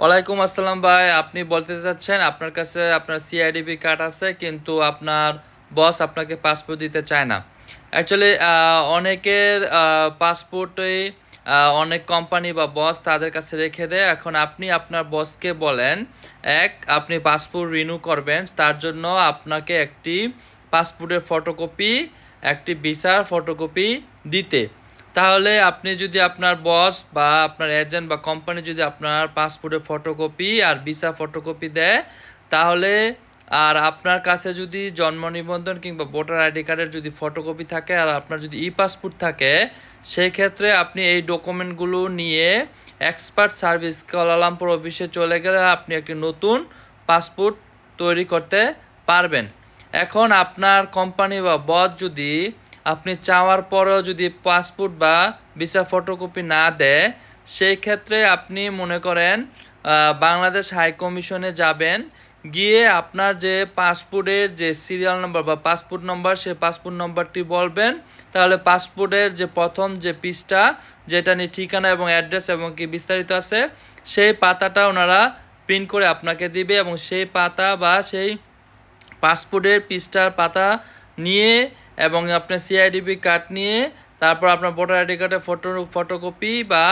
ওয়ালাইকুম আসসালাম ভাই, আপনি বলতে চাচ্ছেন আপনার কাছে আপনার সিআইডিবি কার্ড আছে, কিন্তু আপনার বস আপনাকে পাসপোর্ট দিতে চায় না। অ্যাকচুয়ালি অনেকের পাসপোর্টে অনেক কোম্পানি বা বস তাদের কাছে রেখে দেয়। এখন আপনি আপনার বসকে বলেন, এক, আপনি পাসপোর্ট রিনিউ করবেন, তার জন্য আপনাকে একটি পাসপোর্টের ফটোকপি একটি ভিসার ফটোকপি দিতে। তাহলে আপনি যদি আপনার বস বা আপনার এজেন্ট বা কোম্পানি যদি আপনার পাসপোর্টের ফটোকপি আর ভিসা ফটোকপি দেয়, তাহলে আর আপনার কাছে যদি জন্ম নিবন্ধন কিংবা ভোটার আইডি কার্ডের যদি ফটোকপি থাকে আর আপনার যদি ই পাসপোর্ট থাকে, সেই ক্ষেত্রে আপনি এই ডকুমেন্টগুলো নিয়ে এক্সপার্ট সার্ভিস কোয়ালালামপুর অফিসে চলে গেলে আপনি একটি নতুন পাসপোর্ট তৈরি করতে পারবেন। এখন আপনার কোম্পানি বা বস যদি আপনি চাওয়ার পরেও যদি পাসপোর্ট বা ভিসা ফটোকপি না দেয়, সেই ক্ষেত্রে আপনি মনে করেন বাংলাদেশ হাই কমিশনে যাবেন। গিয়ে আপনার যে পাসপোর্টের যে সিরিয়াল নম্বর বা পাসপোর্ট নম্বর সেই পাসপোর্ট নম্বরটি বলবেন। তাহলে পাসপোর্টের যে প্রথম যে পিসটা যেটা নিয়ে ঠিকানা এবং অ্যাড্রেস এবং কি বিস্তারিত আছে, সেই পাতাটা ওনারা প্রিন্ট করে আপনাকে দিবে এবং সেই পাতা বা সেই পাসপোর্টের পৃষ্ঠার পাতা নিয়ে এবং আপনার সিআইডিপি কার্ড নিয়ে তারপর আপনার ভোটার আইডি কার্ডের ফটো ফটোকপি বা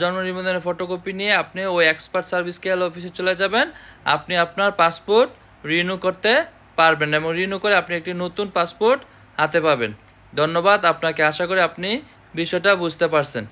জন্ম নিবন্ধনের ফটোকপি নিয়ে আপনি ওই এক্সপার্ট সার্ভিস কেয়ার অফিসে চলে যাবেন। আপনি আপনার পাসপোর্ট রিনিউ করতে পারবেন এবং রিনিউ করে আপনি একটি নতুন পাসপোর্ট হাতে পাবেন। ধন্যবাদ, আপনাকে আশা করি আপনি বিষয়টা বুঝতে পারছেন।